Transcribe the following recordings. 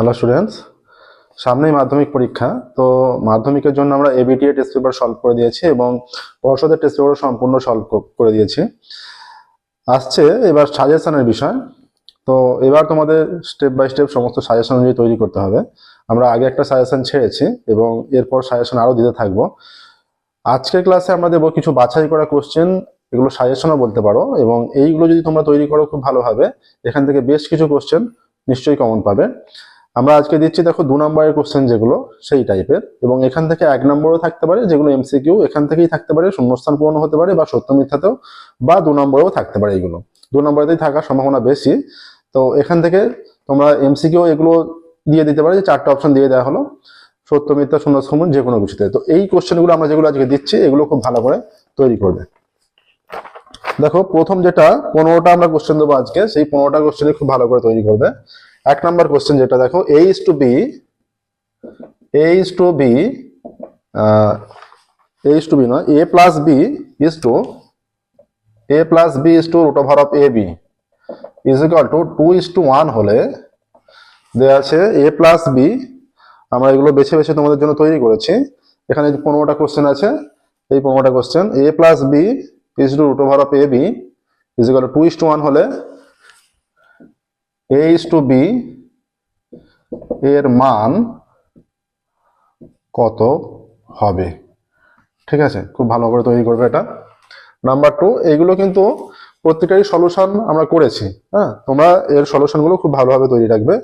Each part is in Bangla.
হ্যালো স্টুডেন্টস সামনেই মাধ্যমিক পরীক্ষা, তো মাধ্যমিকের জন্য আমরা এবিটিএ টেস্ট পেপার সলভ করে দিয়েছি এবং পর্ষদের টেস্ট পেপারও সম্পূর্ণ সলভ করে দিয়েছি। আসছে এবার সাজেশনের বিষয়। তো এবার তোমাদের স্টেপ বাই স্টেপ সমস্ত সাজেশন অনুযায়ী তৈরি করতে হবে। আমরা আগে একটা সাজেশন ছেড়েছি এবং এরপর সাজেশন আরও দিতে থাকব। আজকের ক্লাসে আমরা দেবো কিছু বাছাই করা কোশ্চেন এগুলো সাজেশনও বলতে পারো এবং এইগুলো যদি তোমরা তৈরি করো খুব ভালোভাবে, এখান থেকে বেশ কিছু কোশ্চেন নিশ্চয়ই কমন পাবে। আমরা আজকে দিচ্ছি, দেখো, দু নম্বরের কোশ্চেন যেগুলো, সেই টাইপের এবং এখান থেকে এক নম্বরও থাকতে পারে, যেগুলো এমসিকিউ এখান থেকেই থাকতে পারে, শূন্যস্থান পূরণ হতে পারে বা সত্য মিথ্যাতেও, বা দু নম্বরেও থাকতে পারে এগুলো। দু নম্বরেতেই থাকার সম্ভাবনা বেশি। তো এখান থেকে তোমরা এমসিকিউ এগুলো দিয়ে দিতে পারে, যে চারটে অপশন দিয়ে দেওয়া হলো। সত্য, মিথ্যা শূন্য সমান যে কোনো কিছুতে। তো এই কোশ্চেনগুলো আমরা যেগুলো আজকে দিচ্ছি, এগুলো খুব ভালো করে তৈরি করবে দেখো। প্রথম যেটা, পনেরোটা আমরা কোশ্চেন দেবো আজকে, সেই পনেরোটা কোশ্চেনই খুব ভালো করে তৈরি করবে এক নম্বর কোশ্চেন যেটা, দেখো A is to B A is to B A is to B নয় A plus B is to A plus B is to root over of A B is equal to two is to one হলে দেওয়া আছে এ প্লাস বি আমরা এগুলো বেছে বেছে তোমাদের জন্য তৈরি করেছি। এখানে যে পনেরোটা কোশ্চেন আছে, এই পনেরোটা question A plus B is to root over of A B is equal to two is to one A is two B এর মান কত হবে? ঠিক আছে? খুব ভালো করে তৈরি করবে এটা। নাম্বার টু এইগুলো কিন্তু প্রত্যেকটারই সলিউশন আমরা করেছি হ্যাঁ? তোমরা এর সলিউশনগুলো খুব ভালোভাবে তৈরি রাখবে।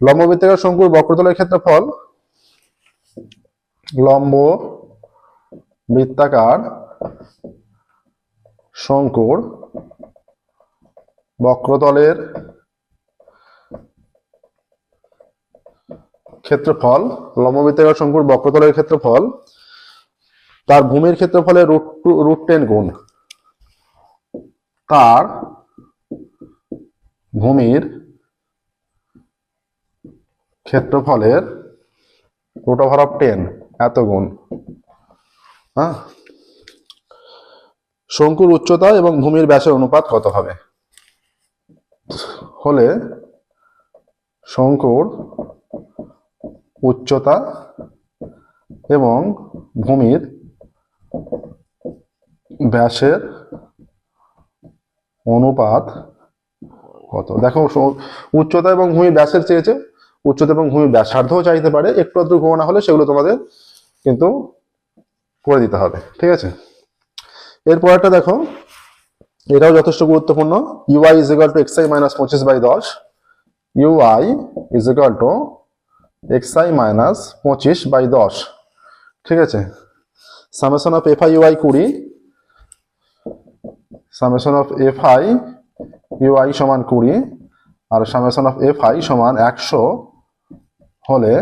লম্ব বৃত্তাকার শঙ্কুর বক্রতলের ক্ষেত্রফল লম্ব বৃত্তাকার শঙ্কুর বক্রতলের ক্ষেত্রফল, লম্ববৃত্তাকার শঙ্কুর বক্রতলের ক্ষেত্রফল, তার ভূমির ক্ষেত্রফলে রুট রুট টেন গুণ। তার ভূমির ক্ষেত্রফলের রুট ওভার অফ টেন এত গুণ। হ্যাঁ? শঙ্কুর উচ্চতা এবং ভূমির ব্যাসের অনুপাত কত হবে? হলে শঙ্কুর উচ্চতা এবং ভূমির ব্যাসের অনুপাত কত? দেখো উচ্চতা এবং ভূমির ব্যাসের চেয়েছে, উচ্চতা এবং ভূমির ব্যাসার্ধও চাইতে পারে, একটু আধটু গণনা হলে সেগুলো তোমাদের কিন্তু করে দিতে হবে, ঠিক আছে? এরপর একটা দেখো, এটাও যথেষ্ট গুরুত্বপূর্ণ U I is equal to X I minus পঁচিশ বাই দশ U I is equal to X I minus পঁচিশ বাই দশ। ঠিক আছে? Summation of F I U I কুড়ি। Summation of F I U I সমান কুড়ি। আর সামেশন অফ এফ আই সমান একশো হলে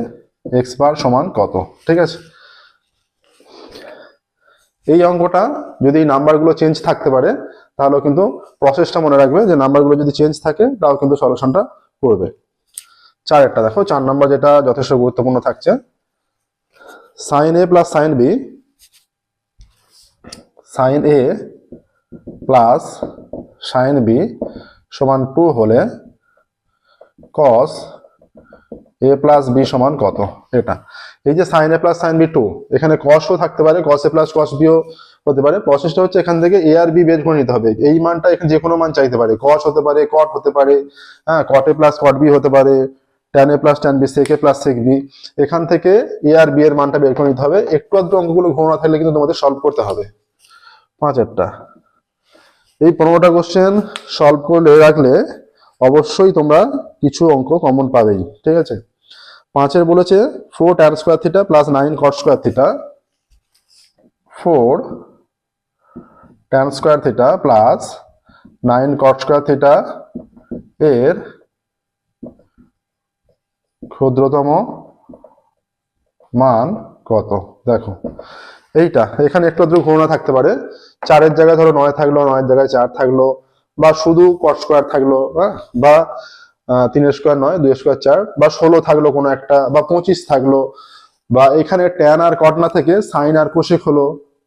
এক্স বার সমান কত? ঠিক আছে? এই অঙ্কটা যদি নাম্বারগুলো চেঞ্জ থাকতে পারে তাহলে কিন্তু প্রসেসটা মনে রাখবে যে নাম্বারগুলো যদি চেঞ্জ থাকে, তাও কিন্তু সলিউশনটা করবে। চারেরটা, দেখো, চার নাম্বার যেটা যথেষ্ট গুরুত্বপূর্ণ থাকছে। Sine A plus sine B sine A plus sine B সমান টু হলে কস এ প্লাস বি সমান কত? এটা। এই যে sine A plus sine B two এখানে কসও থাকতে পারে কস এ প্লাস কস বিও হতে পারে। প্রসেসটা হচ্ছে এখান থেকে এ আর বি বের করে নিতে হবে। এই মানটা এখানে যে কোনো মান চাইতে পারে। কস হতে পারে কট হতে পারে হ্যাঁ কট এ প্লাস কট বি হতে পারে। Tan A plus tan B sec A plus sec B এখান থেকে এ আর বি এর মানটা বের করে নিতে হবে। একটু আধটু অঙ্কগুলো ঘোরা থাকলে কিন্তু তোমাদের সলভ করতে হবে। পাঁচেরটা এই পনেরোটা কোশ্চেন সলভ করে রাখলে অবশ্যই তোমরা কিছু অঙ্ক কমন পাবেই, ঠিক আছে? পাঁচের বলেছে four tan square theta plus nine cot square theta four tan square theta plus nine cot square theta এর ক্ষুদ্রতম মান কত? দেখো, এইটা, এখানে একটু আধটু ঘটনা থাকতে পারে। চারের জায়গায় ধরো নয় থাকল, নয়ের জায়গায় চার থাকল, বা শুধু কট স্কোয়ার থাকল হ্যাঁ? বা তিনের স্কোয়ার নয় দুই স্কোয়ার চার, বা ষোলো থাকল কোনো একটা, বা পঁচিশ থাকল, বা এখানে ট্যান আর কট না থেকে সাইন আর কোশেক হলো,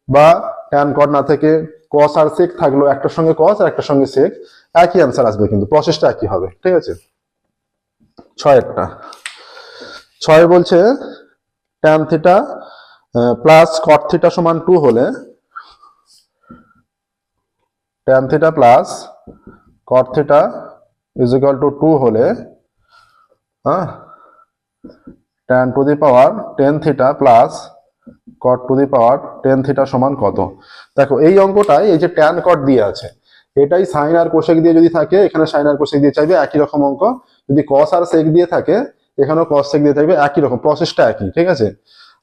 বা ট্যান কট না থেকে কস আর সেক থাকল, একটার সঙ্গে কস আর একটার সঙ্গে সেক একই অ্যান্সার আসবে কিন্তু প্রসেসটা একই হবে, ঠিক আছে? ছয়েরটা। ছয় বলছে tan theta plus cot theta সমান টু হলে tan theta plus cot theta is equal to two হলে হ্যাঁ tan to the power ten theta plus cot to the power ten theta সমান কত? দেখো, এই অঙ্কটাই এই যে ট্যান কট দিয়ে আছে, এটাই সাইন আর কোশেক দিয়ে যদি থাকে, এখানে সাইন আর কোশেক দিয়ে চাইবে, একই রকম অঙ্ক। যদি কস আর সেক দিয়ে থাকে এখানেও কস সেক দিয়ে থাকবে, একই রকম প্রসেসটা একই, ঠিক আছে?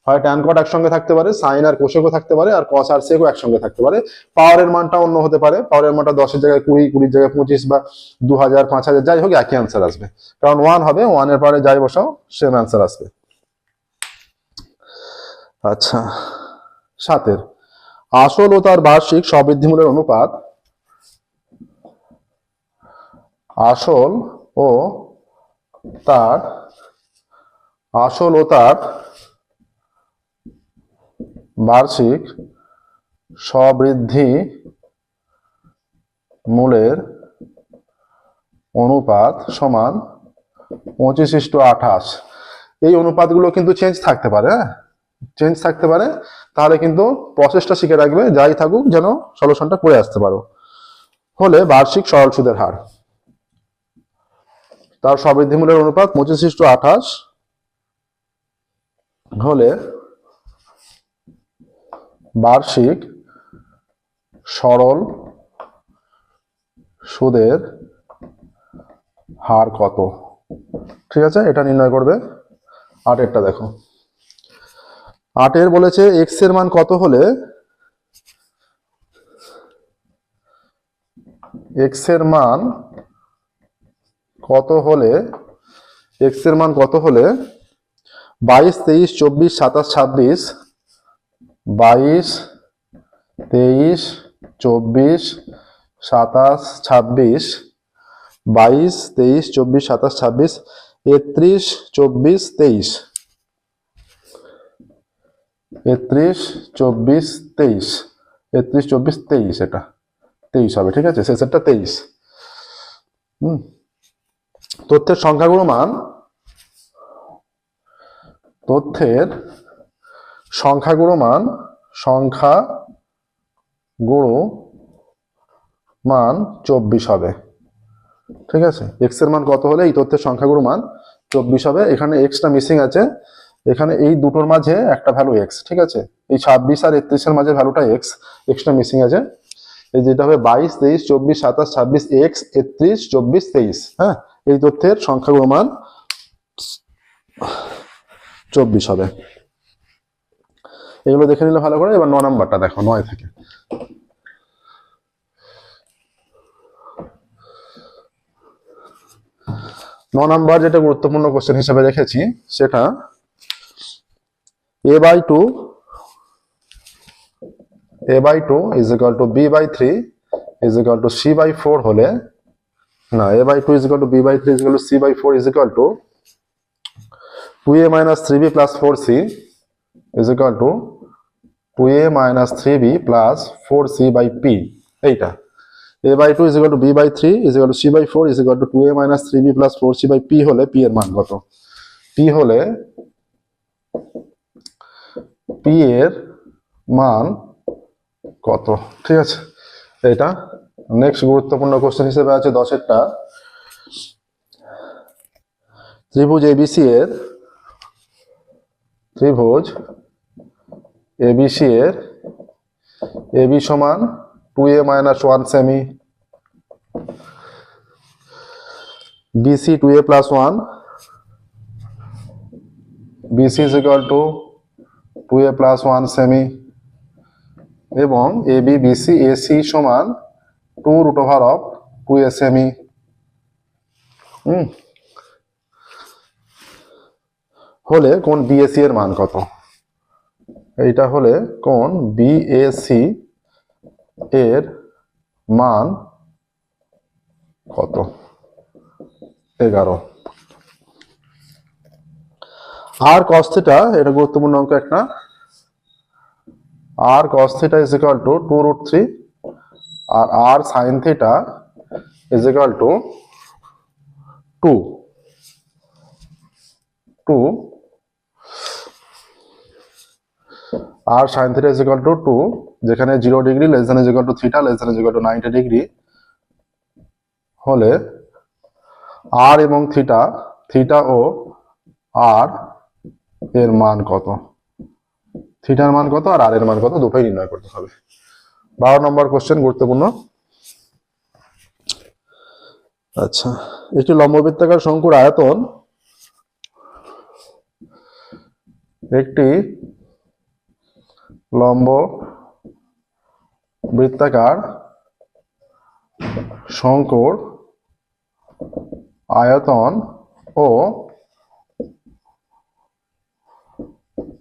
হয় ট্যান কট একসঙ্গে থাকতে পারে সাইন আর কোশেকও থাকতে পারে, আর কস আর সেকও একসঙ্গে থাকতে পারে। পাওয়ারের মানটা অন্য হতে পারে পাওয়ারের মানটা দশের জায়গায় কুড়ি, কুড়ির জায়গায় পঁচিশ বা দু হাজার পাঁচ হাজার যাই হোক, একই অ্যান্সার আসবে। কারণ ওয়ান হবে ওয়ানের পরে যাই বসাও সেম অ্যান্সার আসবে। আচ্ছা সাতের। আসল ও তার বার্ষিক সবৃদ্ধিমূলের অনুপাত। আসল ও তার আসল ও তার বার্ষিক সবৃদ্ধি মূলের অনুপাত সমান পঁচিশ ইস্টু আঠাশ। এই অনুপাতগুলো কিন্তু চেঞ্জ থাকতে পারে হ্যাঁ? চেঞ্জ থাকতে পারে, তাহলে কিন্তু প্রসেসটা শিখে রাখবে, যাই থাকুক যেন সলিউশনটা করে আসতে পারো। হলে বার্ষিক সরল সুদের হার। তার সবৃদ্ধিমূলের অনুপাত পঁচিশ ইস্টু আঠাশ হলে বার্ষিক সরল সুদের হার কত? ঠিক আছে? এটা নির্ণয় করবে। আটেরটা দেখো। আটের বলেছে এক্সের মান কত হলে এক্সের মান কত হলে এক্সের মান কত হলে বাইশ, তেইশ, চব্বিশ, সাতাশ, ছাব্বিশ, বাইশ, তেইশ, চব্বিশ, সাতাশ, ছাব্বিশ, বাইশ, তেইশ, চব্বিশ, সাতাশ, ছাব্বিশ, একত্রিশ, চব্বিশ, তেইশ। একত্রিশ, চব্বিশ, তেইশ। একত্রিশ, চব্বিশ, তেইশ এটা। তেইশ হবে, ঠিক আছে? শেষেরটা তেইশ। হুম। তথ্যের সংখ্যাগুলো মান তথ্যের সংখ্যাগুলো মান, সংখ্যা গুঁড়ো মান চব্বিশ হবে। ঠিক আছে? এক্সের মান কত হলে এই তথ্যের সংখ্যাগুলো মান চব্বিশ হবে? এখানে এক্সটা মিসিং আছে। এখানে এই দুটোর মাঝে একটা ভ্যালু এক্স ঠিক আছে? এই ছাব্বিশ আর একত্রিশের মাঝে ভ্যালুটা এক্স এক্সটা মিসিং আছে। এই যেটা হবে বাইশ, তেইশ, চব্বিশ, সাতাশ, ছাব্বিশ এক্স একত্রিশ, চব্বিশ, তেইশ হ্যাঁ? এই তথ্যের সংখ্যাগুলো মান চব্বিশ হবে। এগুলো দেখে নিলে ভালো করে। এবার ন নাম্বারটা দেখো, নয় থেকে। ন নাম্বার যেটা গুরুত্বপূর্ণ কোশ্চেন হিসেবে দেখেছি সেটা A by two A by two is equal to B by three is equal to C by four হলে, না A by two is equal to B by three is equal to C by four is equal to two A minus three B plus four C is equal to two A minus three B plus four C by P এইটা। A by two is equal to B by three is equal to C by four is equal to two A minus three B plus four C by P হলে পি এর মান কত? পি হলে পি এর মান কত? ঠিক আছে? এটা নেক্সট গুরুত্বপূর্ণ কোশ্চেন হিসেবে আছে দশেরটা। ত্রিভুজ এবিসি এর ত্রিভুজ এবিসি এর এবি সমান two A minus one semi BC two A plus one BC is equal to two A plus one semi এবং এ বি বিসি এসি সমান two root over of two A semi. হুম? হলে কোন বিএসি এর মান কত? এইটা হলে কোন বিএসি এর মান কত? এগারো। আর কস্থিটা এটা গুরুত্বপূর্ণ অঙ্ক একটা আর cos theta is equal to 2 root 3 আর r sin theta is to two 2 R sine theta is equal to two যেখানে zero degree less than is equal to theta less than is equal to ninety degree হলে আর এবং থিটা থিটা ও আর এর মান কত? থিটার মান কত আর আর এর মান কত? দুটোই নির্ণয় করতে হবে। বারো নম্বর কোশ্চেন গুরুত্বপূর্ণ। আচ্ছা একটি লম্ববৃত্তাকার শঙ্কুর আয়তন একটি লম্ব বৃত্তাকার শঙ্কুর আয়তন ও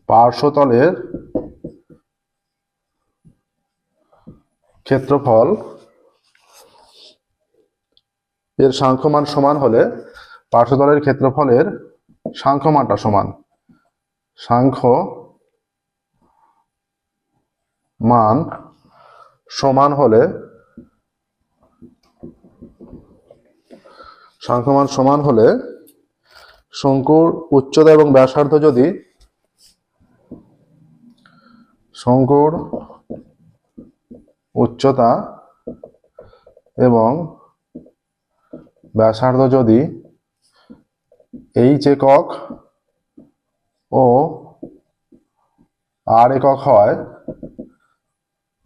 পার্শ্বতলের ক্ষেত্রফল এর সাংখ্যমান সমান হলে পার্শ্বতলের ক্ষেত্রফলের সাংখ্যমানটা সমান। সাংখ্য মান সমান হলে, সাংখ্যমান সমান হলে শঙ্কুর উচ্চতা এবং ব্যাসার্ধ যদি শঙ্কুর উচ্চতা এবং ব্যাসার্ধ যদি এইচ একক ও আর একক হয়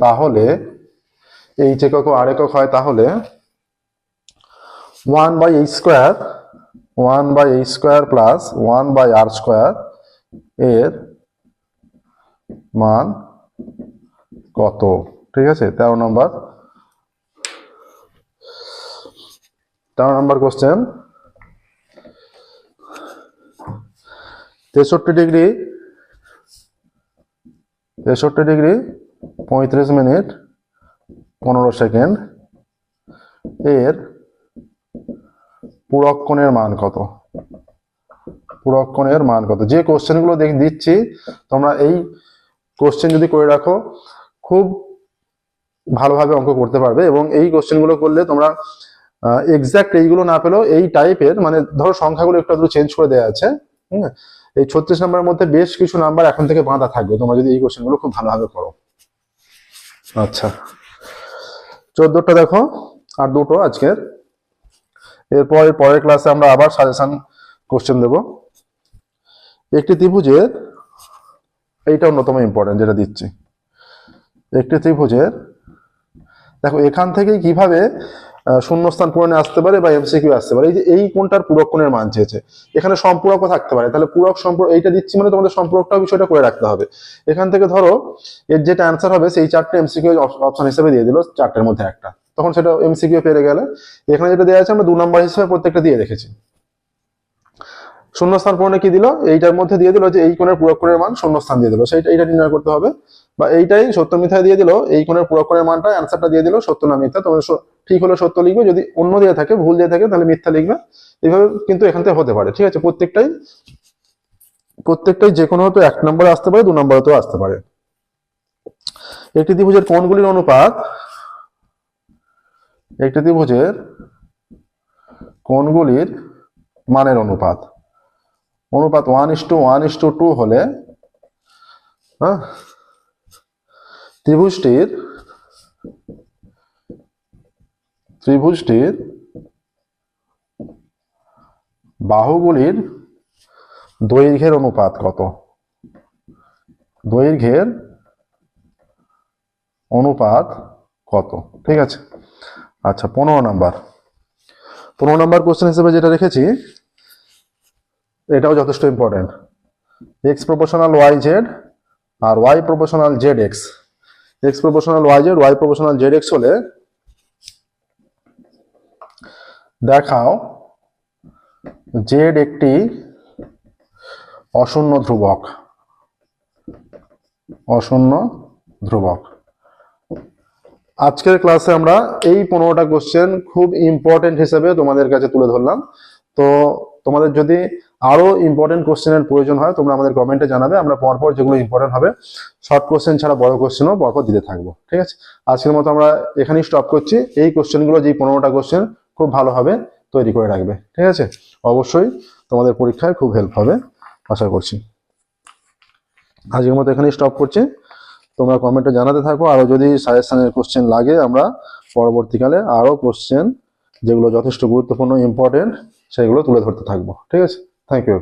তাহলে এইচ একক ও আর একক হয়, তাহলে one by H square one by H square plus one by R square এর মান কত? ঠিক আছে? তেরো নম্বর। তেরো নম্বর কোশ্চেন তেষট্টি ডিগ্রি। তেষট্টি ডিগ্রি। পঁয়ত্রিশ মিনিট, পনেরো সেকেন্ড। এর পুরক্ষণের মান কত? পুরক্ষণের মান কত? যে কোশ্চেনগুলো দেখ দিচ্ছি, তোমরা এই কোশ্চেন যদি করে রাখো, খুব ভালোভাবে অঙ্ক করতে পারবে এবং এই কোশ্চেনগুলো করলে তোমরা এক্সাক্ট এইগুলো না পেলেও এই টাইপের মানে ধরো সংখ্যাগুলো একটু আধটু চেঞ্জ করে দেওয়া আছে, হুম? এই ছত্রিশ নম্বরের মধ্যে বেশ কিছু নাম্বার এখন থেকে বাঁধা থাকবে, তোমরা যদি এই কোশ্চেনগুলো খুব ভালোভাবে করো। আচ্ছা। চোদ্দটা দেখো, আর দুটো আজকের। এরপর পরের ক্লাসে আমরা আবার সাজেশন কোশ্চেন দেব। একটি ত্রিভুজের, এইটা অন্যতম ইম্পর্টেন্ট যেটা দিচ্ছি। একটি ত্রিভুজের, দেখো এখান থেকে কীভাবে শূন্যস্থান পূরণে আসতে পারে বা এমসিকিউ আসতে পারে। এই যে, এই কোনটার পূরক কোণের মান চেয়েছে। এখানে সম্পূরকও থাকতে পারে। তাহলে পূরক সম্পর্ক, এইটা দিচ্ছি মানে তোমাদের সম্পর্কটাও বিষয়টা করে রাখতে হবে। এখান থেকে ধরো, এর যেটা অ্যান্সার হবে, সেই চারটে এমসিকিউ অপশন হিসেবে দিয়ে দিল, চারটের মধ্যে একটা। তখন সেটা এমসিকিউ পেরে গেলে, এখানে যেটা দেওয়া আছে, আমরা দু নম্বর হিসেবে প্রত্যেকটা দিয়ে রেখেছি। শূন্যস্থান পূরণে কি দিল? এইটার মধ্যে দিয়ে দিল যে, এই কোণের পূরক কোণের মান শূন্যস্থান দিয়ে দিল। সেইটা এইটা নির্ণয় করতে হবে। বা এইটাই সত্য মিথ্যা দিয়ে দিল, এই কোণের পূরক কোণের মানটা অ্যান্সারটা দিয়ে দিল, সত্য না মিথ্যা, তোমাদের ঠিক হলে সত্য লিখবে, যদি অন্য দিয়ে থাকে, ভুল দিয়ে থাকে, তাহলে মিথ্যা লিখবে। এইভাবে কিন্তু এখান থেকে হতে পারে, ঠিক আছে? প্রত্যেকটাই প্রত্যেকটাই যে কোনো হয়তো এক নম্বরে আসতে পারে, দু নম্বরেতেও আসতে পারে। একটি ত্রিভুজের কোণগুলির অনুপাত, একটি ত্রিভুজের কোণগুলির মানের অনুপাত। অনুপাত one is to one is to two হলে হ্যাঁ ত্রিভুজটির ত্রিভুজটির বাহুগুলির দৈর্ঘ্যের অনুপাত কত? দৈর্ঘ্যের অনুপাত কত? ঠিক আছে? আচ্ছা পনেরো নাম্বার। পনেরো নাম্বার কোশ্চেন হিসেবে যেটা রেখেছি, এটাও যথেষ্ট important X proportional Y Z আর Y proportional Z X X proportional Y Z Y proportional Z X হলে দেখাও জেড একটি অশূন্য ধ্রুবক। অশূন্য ধ্রুবক। আজকের ক্লাসে আমরা এই পনেরোটা কোশ্চেন খুব ইম্পর্টেন্ট হিসেবে তোমাদের কাছে তুলে ধরলাম। তো তোমাদের যদি আরও ইম্পর্টেন্ট কোশ্চেনের প্রয়োজন হয়, তোমরা আমাদের কমেন্টে জানাবে। আমরা পরপর যেগুলো ইম্পর্টেন্ট হবে শর্ট কোশ্চেন ছাড়া বড় কোশ্চেনও পরপর দিতে থাকব। ঠিক আছে? আজকের মতো আমরা এখানেই স্টপ করছি। এই কোশ্চেনগুলো যে পনেরোটা কোশ্চেন খুব ভালোভাবে তৈরি করে রাখবে, ঠিক আছে? অবশ্যই তোমাদের পরীক্ষায় খুব হেল্প হবে, আশা করছি। আজকের মতো এখানেই স্টপ করছি। তোমরা কমেন্টে জানাতে থাকো আরও যদি সাজেশানের কোশ্চেন লাগে, আমরা পরবর্তীকালে আরও কোশ্চেন যেগুলো যথেষ্ট গুরুত্বপূর্ণ ইম্পর্টেন্ট সেগুলো তুলে ধরতে থাকব, ঠিক আছে? Thank you